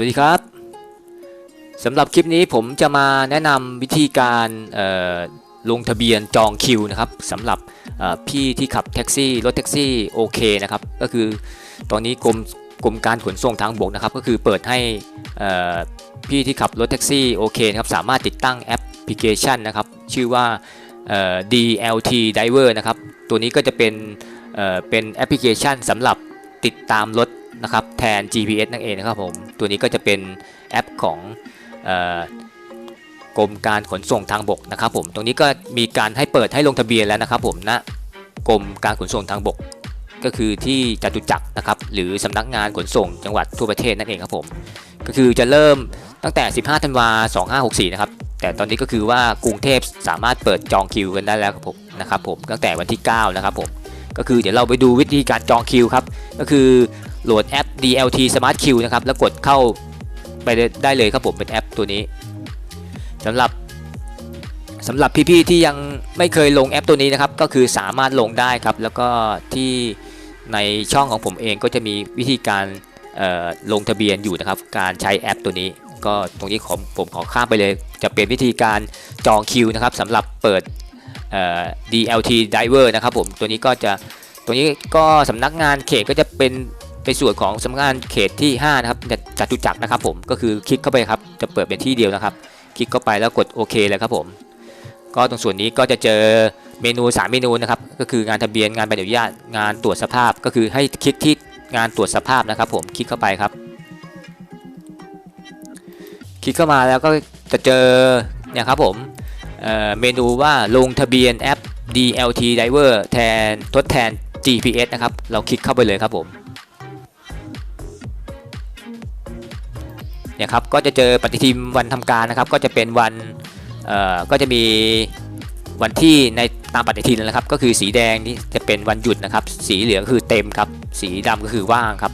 วัสดีครับสำหรับคลิปนี้ผมจะมาแนะนำวิธีการลงทะเบียนจองคิวนะครับสำหรับพี่ที่ขับแท็กซี่รถแท็กซี่โอเคนะครับก็คือตอนนี้กรมกรมการขนส่งทางบกนะครับก็คือเปิดให้พี่ที่ขับรถแท็กซี่โอเคนะครับสามารถติดตั้งแอปพลิเคชันนะครับชื่อว่า DLT Driver นะครับตัวนี้ก็จะเป็นเป็นแอปพลิเคชันสำหรับติดตามรถ นะครับแทน GPS นั่นเองนะครับผมตัวนี้ก็จะเป็นแอปของออกรมการขนส่งทางบกนะครับผมตรงนี้ก็มีการให้เปิดให้ลงทะเบียนแล้วนะครับผมณกรมการขนส่งทางบก ก็คือที่จตุจักรนะครับหรือสำนักงานขนส่งจังหวัดทั่วประเทศนั่นเองครับผมก็คือจะเริ่มตั้งแต่ 15 ธันวา2564 นะครับแต่ตอนนี้ก็คือว่ากรุงเทพสามารถเปิดจองคิวกันได้แล้วครับผมนะครับผมตั้งแต่วันที่ 9 นะครับผมก็คือเดี๋ยวเราไปดูวิธีการจองคิวครับก็คือ โหลดแอป DLT Smart Q นะครับ แล้วกดเข้าไปได้เลยครับผมเป็นแอปตัวนี้สำหรับสำหรับพี่ๆที่ยังไม่เคยลงแอปตัวนี้นะครับ ก็คือสามารถลงได้ครับ แล้วก็ที่ในช่องของผมเองก็จะมีวิธีการลงทะเบียนอยู่นะครับ การใช้แอปตัวนี้ ก็ตรงนี้ขอผมขอข้ามไปเลย จะเป็นวิธีการจองคิวนะครับสำหรับเปิด DLT diver นะครับผมตัวนี้ก็จะตรงนี้ก็สำนักงานเขตก็จะเป็น ในส่วนของสำนักงานเขตที่5นะครับจตุจักรนะครับผมก็คือคลิกเข้าไปครับจะเปิดเป็นที่เดียวนะครับ คลิกเข้าไปแล้วกดโอเคเลยครับผม ก็ตรงส่วนนี้ก็จะเจอเมนู 3 เมนูนะครับก็คืองานทะเบียนงานใบอนุญาตงานตรวจสภาพ ก็คือให้คลิกที่งานตรวจสภาพนะครับผมคลิกเข้าไปครับ คลิกเข้ามาแล้วก็จะเจอเนี่ยครับผมเเมนูว่าลงทะเบียนแอป DLT Driver แทนทดแทน GPS นะครับ เราคลิกเข้าไปเลยครับผม เนี่ยครับก็จะเจอปฏิทินวันทำการนะครับ ก็จะเป็นวันเอ่อก็จะมีวันที่ในตามปฏิทินนะครับ ก็คือสีแดงนี่จะเป็นวันหยุดนะครับ สีเหลืองคือเต็มครับ สีดำก็คือว่างครับ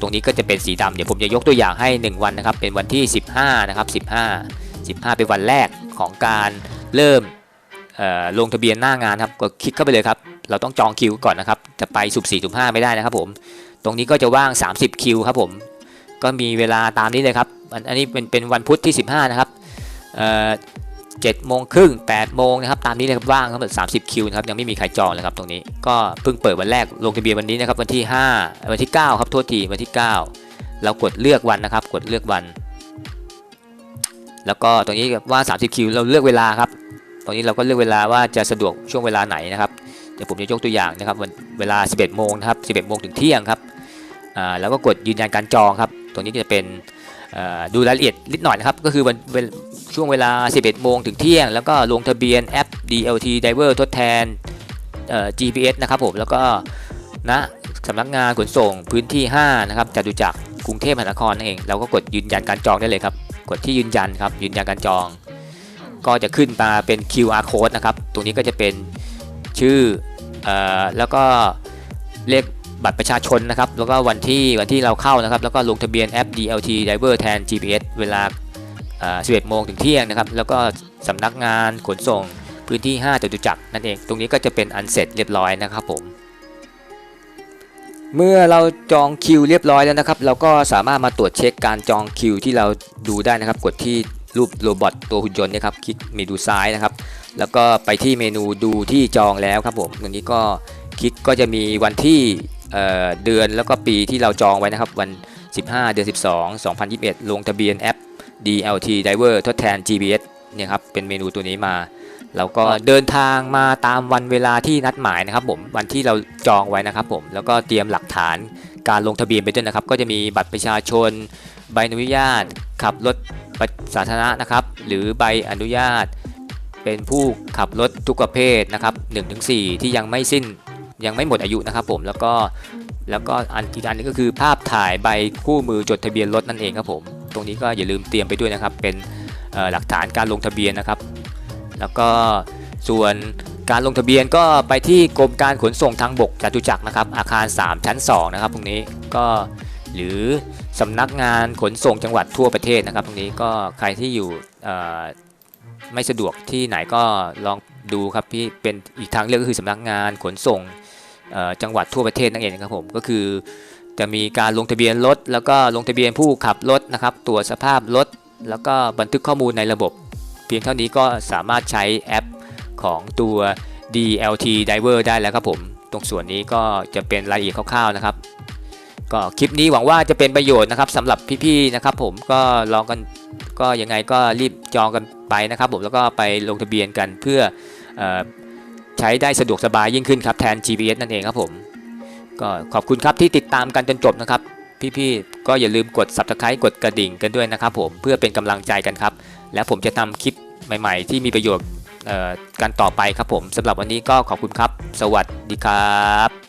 ตรงนี้ก็จะเป็นสีดำเดี๋ยวผมจะยกตัวอย่างให้ 1 วันนะครับ เป็นวันที่ 15นะครับ15 15 เป็นวันแรกของการเริ่มลงทะเบียนหน้างานครับก็คลิกเข้าไปเลยครับ เราต้องจองคิวก่อนนะครับ จะไปสุบ4สุบ5ไม่ได้นะครับผม ตรงนี้ก็จะว่าง 30 คิวครับผม ก็มีเวลาตามนี้เลยครับ อันอันนี้เป็นเป็นวันพุธที่ 15 นะครับเอ่อเจ็ดโมงครึ่งแปดโมงนะครับตามนี้เลยครับว่างทั้งหมด30คิวนะครับยังไม่มีใครจองเลยครับตรงนี้ก็เพิ่งเปิดวันแรกลงทะเบียนวันนี้นะครับวันที่ 5 วันที่ 9 ครับโทษทีวันที่ 9 เรากดเลือกวันนะครับ กดเลือกวัน แล้วก็ตรงนี้ว่า 30 คิวเราเลือกเวลาครับตรงนี้เราก็เลือกเวลาว่าจะสะดวกช่วงเวลาไหนนะครับเดี๋ยวผมจะยกตัวอย่างนะครับวันเวลา 11 โมงนะครับ 11 โมงถึงเที่ยงครับอ่าแล้วก็กดยืนยันการจองครับตรงนี้จะเป็น ดูรายละเอียดนิดหน่อยนะครับ ก็คือวันช่วงเวลา 11 โมงถึงเที่ยง แล้วก็ลงทะเบียนแอป DLT Diver ทดแทน GPS นะครับผม แล้วก็ณสำนักงานขนส่งพื้นที่ 5 นะครับจตุจักรกรุงเทพมหานครนั่นเอง เราก็กดยืนยันการจองได้เลยครับ กดที่ยืนยันครับ ยืนยันการจอง ก็จะขึ้นมาเป็น QR code นะครับ ตรงนี้ก็จะเป็นชื่อเอ่อแล้วก็เลข บัตรประชาชนนะครับ แล้วก็วันที่วันที่เราเข้านะครับ แล้วก็ลงทะเบียนแอป DLT Driver แทน GPS เวลา11โมงถึงเที่ยงนะครับ แล้วก็สำนักงานขนส่งพื้นที่ 5จตุจักรนั่นเอง ตรงนี้ก็จะเป็นอันเสร็จเรียบร้อยนะครับผม เมื่อเราจองคิวเรียบร้อยแล้วนะครับ เราก็สามารถมาตรวจเช็คการจองคิวที่เราดูได้นะครับ กดที่รูปโรบอทตัวหุ่นยนต์นะครับ คลิกเมนูซ้ายนะครับ แล้วก็ไปที่เมนูดูที่จองแล้วครับผม ตรงนี้ก็คลิกก็จะมีวันที่ เเดือนแล้วก็ปีที่เราจองไว้นะครับ วัน 15 เดือน 12 2021 ลงทะเบียนแอป DLT Diver ทดแทน GPS เนี่ยครับเป็นเมนูตัวนี้มาแล้วก็เดินทางมาตามวันเวลาที่นัดหมายนะครับผมวันที่เราจองไว้นะครับผมแล้วก็เตรียมหลักฐานการลงทะเบียนไปด้วยนะครับ ก็จะมีบัตรประชาชน ใบอนุญาต ขับรถสาธารณะนะครับ หรือใบอนุญาต เป็นผู้ขับรถทุกประเภทนะครับ1-4 ที่ยังไม่สิ้น ยังไม่หมดอายุนะครับผมแล้วก็แล้วก็อันอีกอันนึงก็คือภาพถ่ายใบคู่มือจดทะเบียนรถนั่นเองครับผม ตรงนี้ก็อย่าลืมเตรียมไปด้วยนะครับ เป็นหลักฐานการลงทะเบียนนะครับ แล้วก็ส่วนการลงทะเบียนก็ไปที่กรมการขนส่งทางบกจตุจักรนะครับ อาคาร 3 ชั้น 2 นะครับ ตรงนี้ก็หรือสำนักงานขนส่งจังหวัดทั่วประเทศนะครับ ตรงนี้ก็ใครที่อยู่ ไม่สะดวกที่ไหนก็ลองดูครับพี่เป็นอีกทางเลือกก็คือสำนักงานขนส่งจังหวัดทั่วประเทศนั่นเองครับผมก็คือจะมีการลงทะเบียนรถแล้วก็ลงทะเบียนผู้ขับรถนะครับตรวจสภาพรถแล้วก็บันทึกข้อมูลในระบบ เพียงเท่านี้ก็สามารถใช้แอปของตัว DLT Diver ได้แล้วครับผม ตรงส่วนนี้ก็จะเป็นรายละเอียดคร่าวๆนะครับ ก็คลิปนี้หวังว่าจะเป็นประโยชน์นะครับสำหรับพี่ๆนะครับผมก็ลองกัน ก็ยังไงก็รีบจองกันไปนะครับผมแล้วก็ไปลงทะเบียนกันเพื่ออใช้ได้สะดวกสบายยิ่งขึ้นครับแทน GPS นั่นเองครับผมก็ขอบคุณครับที่ติดตามกันจนจบนะครับ พี่ๆก็อย่าลืมกด subscribe กดกระดิ่งกันด้วยนะครับผมเพื่อเป็นกำลังใจกันครับ แล้วผมจะทำคลิปใหม่ ๆ ที่มีประโยชน์กันต่อไปครับผมสำหรับวันนี้ก็ขอบคุณครับ สวัสดีครับ